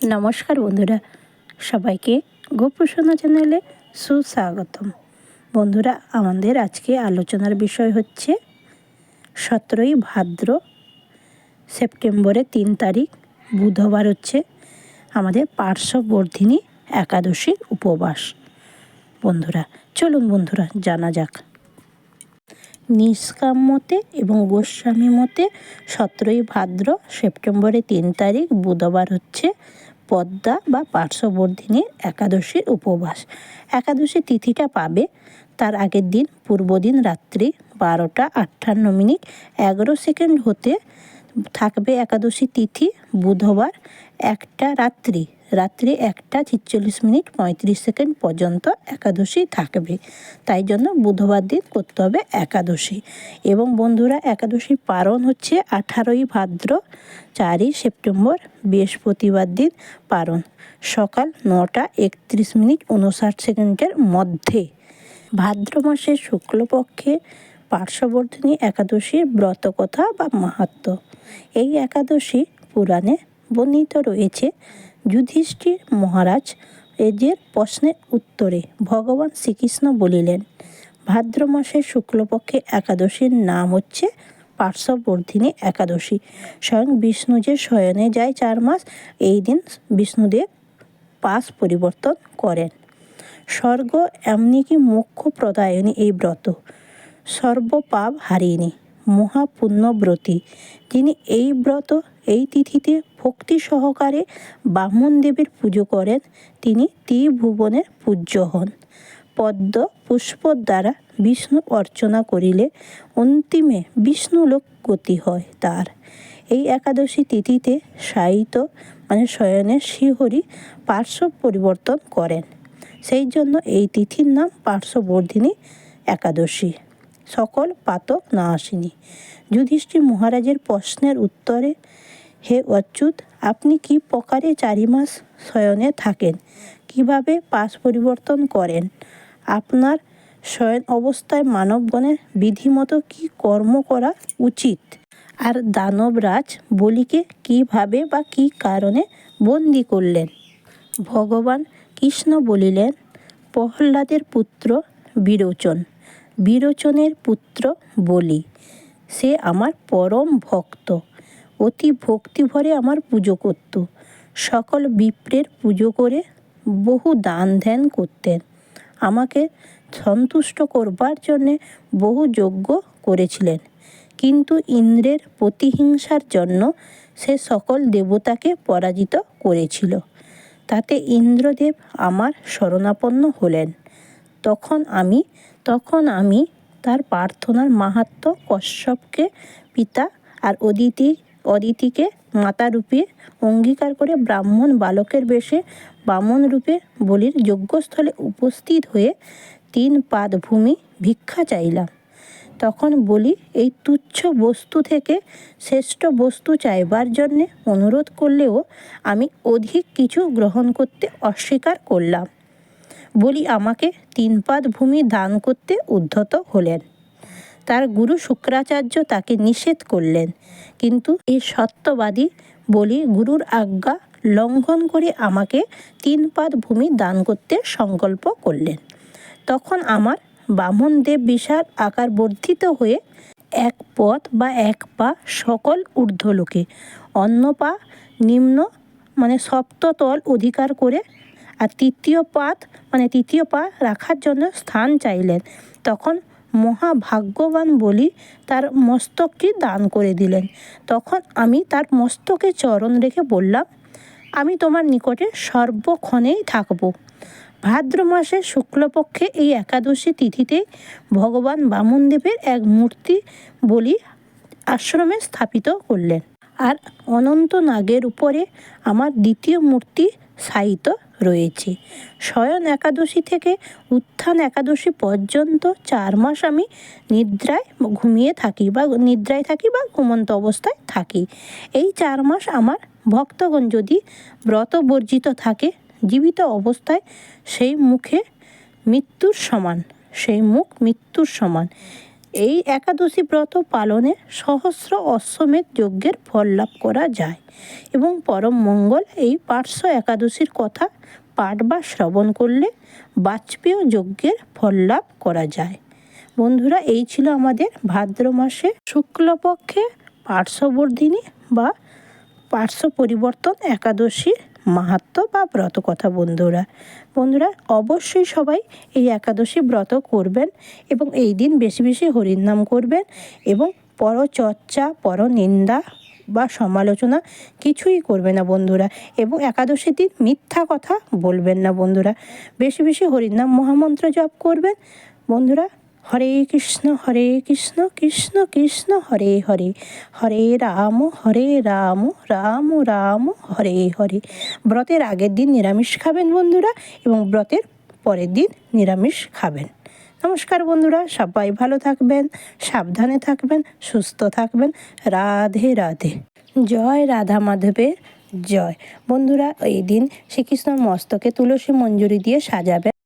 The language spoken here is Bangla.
নমস্কার বন্ধুরা, সবাইকে গোপ্রসন্ন চ্যানেলে সুস্বাগতম। বন্ধুরা, আমাদের আজকে আলোচনার বিষয় হচ্ছে সতেরোই ভাদ্র, সেপ্টেম্বরের তিন তারিখ, বুধবার হচ্ছে আমাদের পার্শ্ববর্ধিনী একাদশীর উপবাস। বন্ধুরা, চলুন বন্ধুরা, জানা যাক। নিষ্কাম মতে এবং গোস্বামী মতে সতেরোই ভাদ্র, সেপ্টেম্বরের তিন তারিখ, বুধবার হচ্ছে পদ্মা বা পার্শ্ববর্ধিনীর একাদশীর উপবাস। একাদশী তিথিটা পাবে তার আগের দিন পূর্বদিন রাত্রি বারোটা আটান্ন মিনিট। এগারো সেকেন্ড হতে থাকবে একাদশী তিথি, বুধবার একটা রাত্রি। রাত্রি একটা ছিচল্লিশ মিনিট পঁয়ত্রিশ সেকেন্ড পর্যন্ত একাদশী থাকবে। তাই জন্য বুধবার দিন করতে হবে একাদশী। এবং বন্ধুরা, একাদশী পালন হচ্ছে আঠারোই ভাদ্র, চারই সেপ্টেম্বর, বৃহস্পতিবার দিন পালন সকাল নটা একত্রিশ মিনিট উনষাট সেকেন্ডের মধ্যে। ভাদ্র মাসের শুক্লপক্ষে পার্শ্ববর্ধিনী একাদশীর ব্রতকথা বা মাহাত্ম এই একাদশী পুরাণে বর্ণিত রয়েছে যুধিষ্ঠির মহারাজ এদের প্রশ্নের উত্তরে ভগবান শ্রীকৃষ্ণ বলিলেন, ভাদ্র মাসের শুক্লপক্ষে একাদশীর নাম হচ্ছে পার্শ্ববর্ধিনী একাদশী। স্বয়ং বিষ্ণু যে শয়নে যায় চার মাস, এই দিন বিষ্ণুদেব পাশ পরিবর্তন করেন। স্বর্গ এমনি মুখ্য প্রদায়নী এই ব্রত। সর্বপাপ হারিনি মহাপুণ্যব্রতী। যিনি এই ব্রত, এই তিথিতে ভক্তি সহকারে বামন দেবের পুজো করেন, তিনি ত্রিভুবনের পূজ্য হন। পদ্ম পুষ্প দ্বারা বিষ্ণু অর্চনা করিলে অন্তিমে বিষ্ণুলোক গতি হয় তার। এই একাদশী তিথিতে সাহিত্য মানে শয়নের শ্রীহরি পার্শ্ব পরিবর্তন করেন। সেই জন্য এই তিথির নাম পার্শ্ববর্ধিনী একাদশী। সকল পাতক না আসেনি। যুধিষ্ঠির মহারাজের প্রশ্নের উত্তরে, হে অচ্যুত, আপনি কি প্রকারে চারি মাস শয়নে থাকেন? কীভাবে পাশ পরিবর্তন করেন? আপনার শয়ন অবস্থায় মানবগণের বিধিমতো কি কর্ম করা উচিত? আর দানবরাজ বলিকে কীভাবে বা কি কারণে বন্দি করলেন? ভগবান কৃষ্ণ বলিলেন, প্রহ্লাদের পুত্র বিরোচন। বিরোচনের পুত্র বলি। সে আমার পরম ভক্ত। অতি ভক্তিভরে আমার পুজো করত। সকল বিপ্রের পুজো করে বহু দান ধ্যান করতেন। আমাকে সন্তুষ্ট করবার জন্যে বহু যজ্ঞ করেছিলেন। কিন্তু ইন্দ্রের প্রতিহিংসার জন্য সে সকল দেবতাকে পরাজিত করেছিল। তাতে ইন্দ্রদেব আমার শরণাপন্ন হলেন। তখন আমি তখন আমি তার প্রার্থনার মাহাত্ম কশ্যপকে, পিতা আর অদিতি, অদিতিকে মাতা রূপে অঙ্গীকার করে ব্রাহ্মণ বালকের বেশে বামন রূপে বলির যজ্ঞস্থলে উপস্থিত হয়ে তিন পাদ ভূমি ভিক্ষা চাইলাম। তখন বলি, এই তুচ্ছ বস্তু থেকে শ্রেষ্ঠ বস্তু চাইবার জন্যে অনুরোধ করলেও আমি অধিক কিছু গ্রহণ করতে অস্বীকার করলাম। বলি আমাকে তিন পাদ ভূমি দান করতে উদ্ধত হলেন। তার গুরু শুক্রাচার্য তাকে নিষেধ করলেন। কিন্তু এই সত্যবাদী বলি গুরুর আজ্ঞা লঙ্ঘন করে আমাকে তিন পাদ ভূমি দান করতে সংকল্প করলেন। তখন আমার বামন দেব বিশাল আকার বর্ধিত হয়ে এক পথ বা এক পা সকল ঊর্ধ্বলোকে, অন্য পা নিম্ন মানে সপ্ততল অধিকার করে আর তৃতীয় পাত মানে তৃতীয় পা রাখার জন্য স্থান চাইলেন। তখন মহাভাগ্যবান বলি তার মস্তকটি দান করে দিলেন। তখন আমি তার মস্তকে চরণ রেখে বললাম, আমি তোমার নিকটে সর্বক্ষণেই থাকব। ভাদ্র মাসের শুক্লপক্ষে এই একাদশী তিথিতে ভগবান বামনদেবের এক মূর্তি বলি আশ্রমে স্থাপিত করলেন। আর অনন্ত নাগের উপরে আমার দ্বিতীয় মূর্তি সাহিত রয়েছে। শয়ন একাদশী থেকে উত্থান একাদশী পর্যন্ত চার মাস আমি নিদ্রায় ঘুমিয়ে থাকি বা নিদ্রায় থাকি বা ঘুমন্ত অবস্থায় থাকি। এই চার মাস আমার ভক্তগণ যদি ব্রত বর্জিত থাকে, জীবিত অবস্থায়, সেই মুখে মৃত্যুর সমান, সেই মুখ মৃত্যুর সমান। এই একাদশী ব্রত পালনে সহস্র অশ্বমেধ যজ্ঞের ফল লাভ করা যায় এবং পরম মঙ্গল এই পার্শ্ব একাদশীর কথা পাঠ বা শ্রবণ করলে বাজপেয় যজ্ঞের ফল লাভ করা যায়। বন্ধুরা, এই ছিল আমাদের ভাদ্র মাসে শুক্লপক্ষে পার্শ্ববর্ধিনী বা পার্শ্ব পরিবর্তন একাদশীর মাহাত্ম বা ব্রত কথা বন্ধুরা। বন্ধুরা, অবশ্যই সবাই এই একাদশী ব্রত করবেন এবং এই দিন বেশি বেশি হরির নাম করবেন এবং পরচর্চা, পরনিন্দা বা সমালোচনা কিছুই করবে না বন্ধুরা এবং একাদশীর দিন মিথ্যা কথা বলবেন না বন্ধুরা। বেশি বেশি হরিনাম মহামন্ত্র জপ করবেন। বন্ধুরা হরে কৃষ্ণ হরে কৃষ্ণ কৃষ্ণ কৃষ্ণ, হরে হরে। হরে রাম হরে রাম রাম রাম, হরে হরে। ব্রতের আগের দিন নিরামিষ খাবেন বন্ধুরা এবং ব্রতের পরের দিন নিরামিষ খাবেন। নমস্কার বন্ধুরা, সবাই ভালো থাকবেন, সাবধানে থাকবেন, সুস্থ থাকবেন। রাধে রাধে। জয় রাধা মাধবের জয়। বন্ধুরা, এই দিন শ্রীকৃষ্ণর মস্তকে তুলসী মঞ্জুরি দিয়ে সাজাবেন।